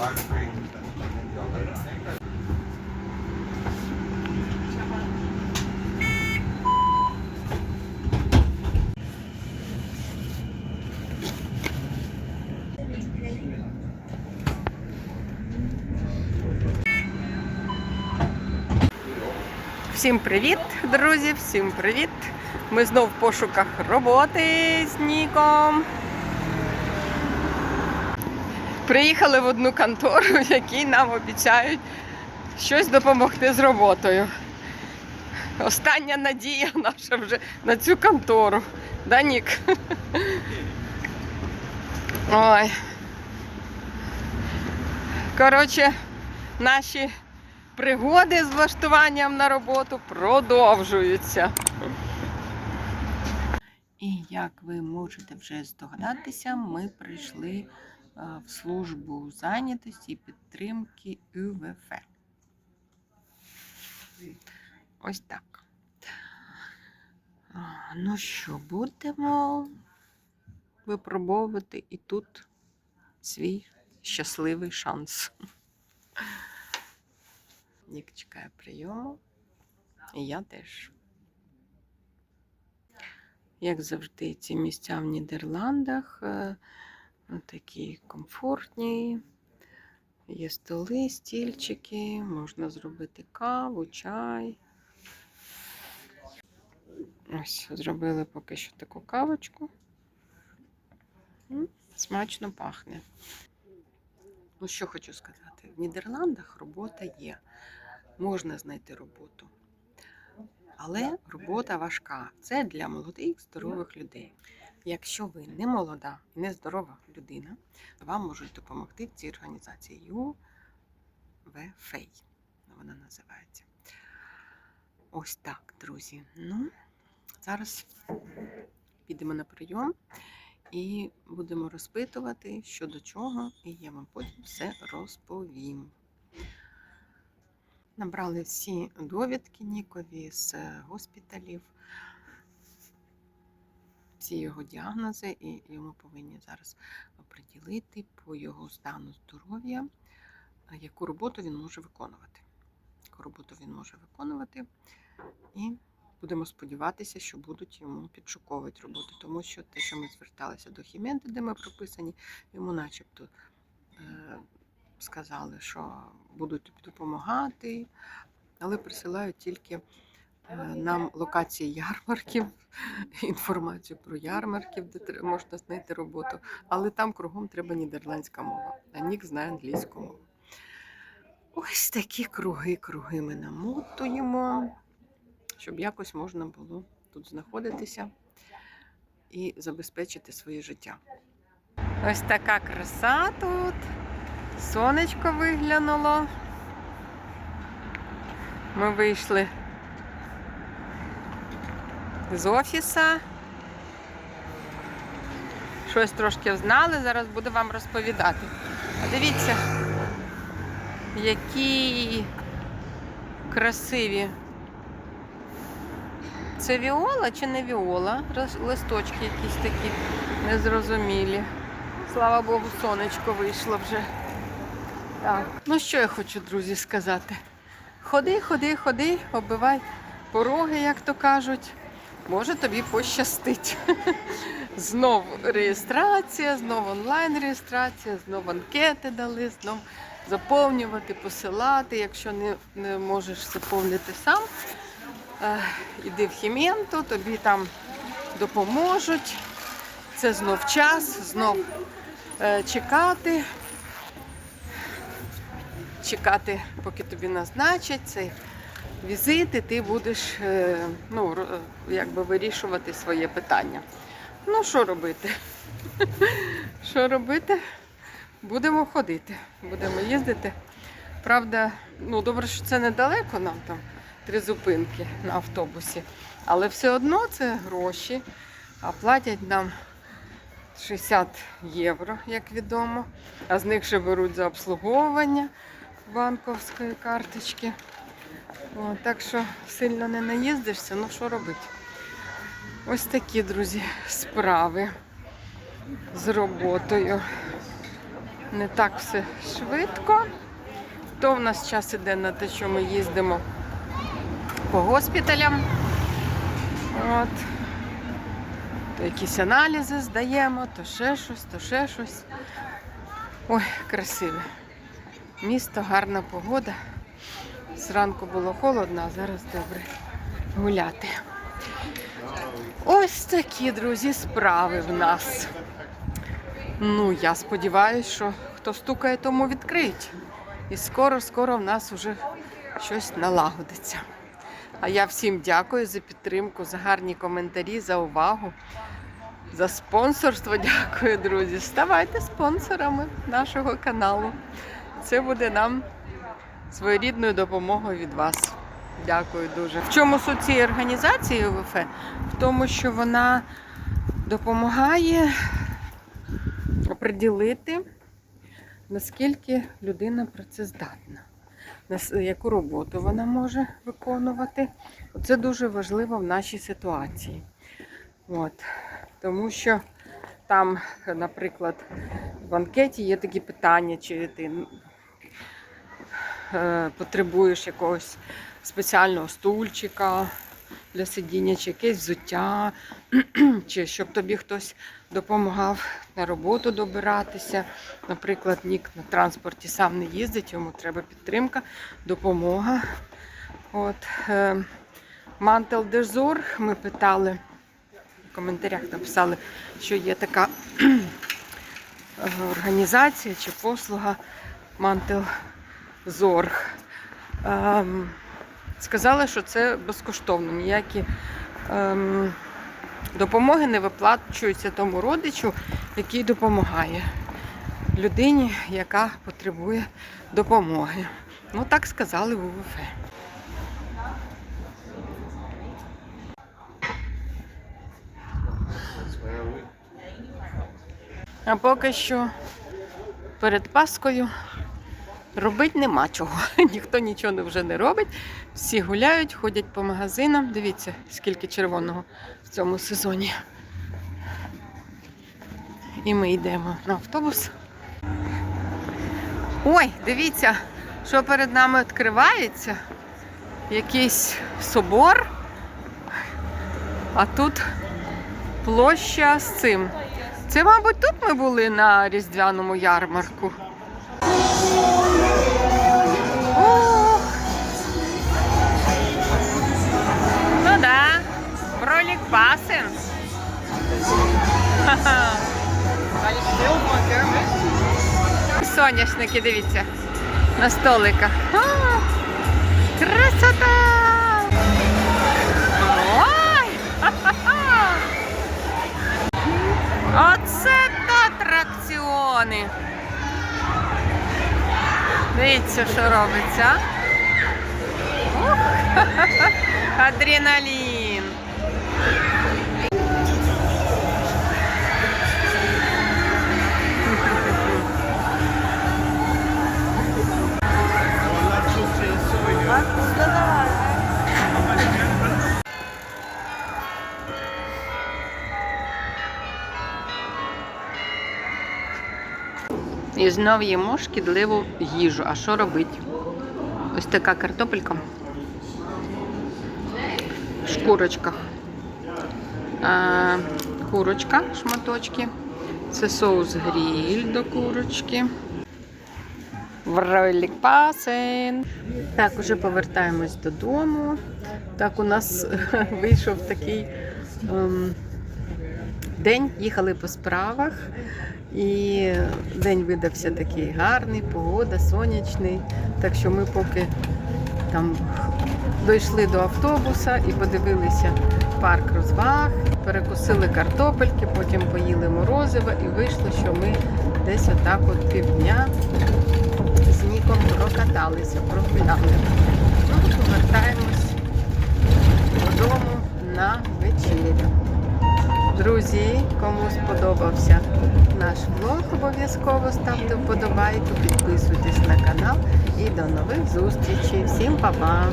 Всім привіт, друзі! Всім привіт! Ми знов в пошуках роботи з Ніком. Приїхали в одну контору, в якій нам обіцяють щось допомогти з роботою. Остання надія наша вже на цю контору. Да, Нік? Ой. Коротше, наші пригоди з влаштуванням на роботу продовжуються. І як ви можете вже здогадатися, ми прийшли в службу зайнятості і підтримки УВФ. Ось так. Ну що, будемо випробовувати і тут свій щасливий шанс. Нік чекає прийому. І я теж. Як завжди, ці місця в Нідерландах е, такі комфортні. Є столи, стільчики, можна зробити каву, чай. Ось, зробили поки що таку кавочку. Смачно пахне. Ну, що хочу сказати, в Нідерландах робота є можна знайти роботу. Але робота важка. Це для молодих, здорових людей. Якщо ви не молода і не здорова людина, вам можуть допомогти в цій організації UVFA. Вона називається. Ось так, друзі. Ну, зараз підемо на прийом і будемо розпитувати, що до чого, і я вам потім все розповім. Набрали всі довідки Нікові з госпіталів, всі його діагнози, і йому повинні зараз оприділити по його стану здоров'я, яку роботу він може виконувати. Яку роботу він може виконувати. І будемо сподіватися, що будуть йому підшуковувати роботу, тому що те, що ми зверталися до Хіменти, де ми прописані, йому начебто. е, сказали, що будуть допомагати, але присилають тільки е, нам локації ярмарків, інформацію про ярмарків, де можна знайти роботу. Але там кругом треба нідерландська мова, а Нік знає англійську мову. Ось такі круги, круги ми намотуємо, щоб якось можна було тут знаходитися і забезпечити своє життя. Ось така краса тут. Сонечко виглянуло. Ми вийшли з офіса. Щось трошки знали, зараз буду вам розповідати. А Дивіться, які красиві. Це віола чи не віола? Листочки якісь такі незрозумілі. Слава Богу, сонечко вийшло вже. Так, ну що я хочу, друзі, сказати. Ходи, ходи, ходи, оббивай пороги, як то кажуть. Може тобі пощастить. Знов реєстрація, знов онлайн-реєстрація, знов анкети дали, знов заповнювати, посилати. Якщо не, не можеш заповнити сам, іди в Хіменту, тобі там допоможуть. Це знов час, знов е, чекати чекати, поки тобі назначать цей візит, і ти будеш е, ну, якби вирішувати своє питання. Ну, що робити? Що робити? Будемо ходити, будемо їздити. Правда, ну добре, що це недалеко нам там три зупинки на автобусі, але все одно це гроші, а платять нам 60 євро, як відомо. А з них ще беруть за обслуговування банковської карточки. О, так що сильно не наїздишся, ну що робити? Ось такі, друзі, справи з роботою. не так все швидко. То в нас час іде на те, що ми їздимо по госпіталям. От. То якісь аналізи здаємо, то ще щось, то ще щось. Ой, красиве. Місто, гарна погода. Зранку було холодно, а зараз добре гуляти. Ось такі, друзі, справи в нас. Ну, я сподіваюся, що хто стукає, тому відкриють. І скоро-скоро в нас вже щось налагодиться. А я всім дякую за підтримку, за гарні коментарі, за увагу, за спонсорство. Дякую, друзі. Ставайте спонсорами нашого каналу. Це буде нам своєрідною допомогою від вас. Дякую дуже. В чому суть цієї організації УВФ? В тому, що вона допомагає оприділити, наскільки людина працездатна, яку роботу вона може виконувати. Це дуже важливо в нашій ситуації. От. Тому що там, наприклад, в анкеті є такі питання, чи ти потребуєш якогось спеціального стульчика для сидіння, чи якесь взуття, чи щоб тобі хтось допомагав на роботу добиратися. Наприклад, нік на транспорті сам не їздить, йому треба підтримка, допомога. От, е, Мантел Дезор ми питали, в коментарях написали, що є така е, організація чи послуга Мантел Зорг. Ем, сказали, що це безкоштовно. Ніякі ем, допомоги не виплачуються тому родичу, який допомагає людині, яка потребує допомоги. Ну так сказали в УВФ. А поки що перед Паскою робити нема чого. Ніхто нічого вже не робить. Всі гуляють, ходять по магазинам. Дивіться, скільки червоного в цьому сезоні. І ми йдемо на автобус. Ой, дивіться, що перед нами відкривається. Якийсь собор. А тут площа з цим. Це, мабуть, тут ми були на різдвяному ярмарку. Бролік пасен. Соняшники, дивіться, на столиках. Красота! Ой! Оце то атракціони. Дивіться, що робиться. Ух, Адреналін. І знов їмо шкідливу їжу. А що робити? Ось така картопелька в шкурочках. А, курочка, шматочки. Це соус гріль до курочки. Вролік пасен. Так, уже повертаємось додому. Так, у нас вийшов такий ем, день, їхали по справах. І день видався такий гарний, погода, сонячний. Так що ми поки там дійшли до автобуса і подивилися парк розваг, перекусили картопельки, потім поїли морозиво і вийшло, що ми десь отак от півдня з Ніком прокаталися, прогуляли. Ну, повертаємось додому на вечерю. Друзі, кому сподобався наш влог, обов'язково ставте вподобайку, підписуйтесь на канал і до нових зустрічей. Всім па-па!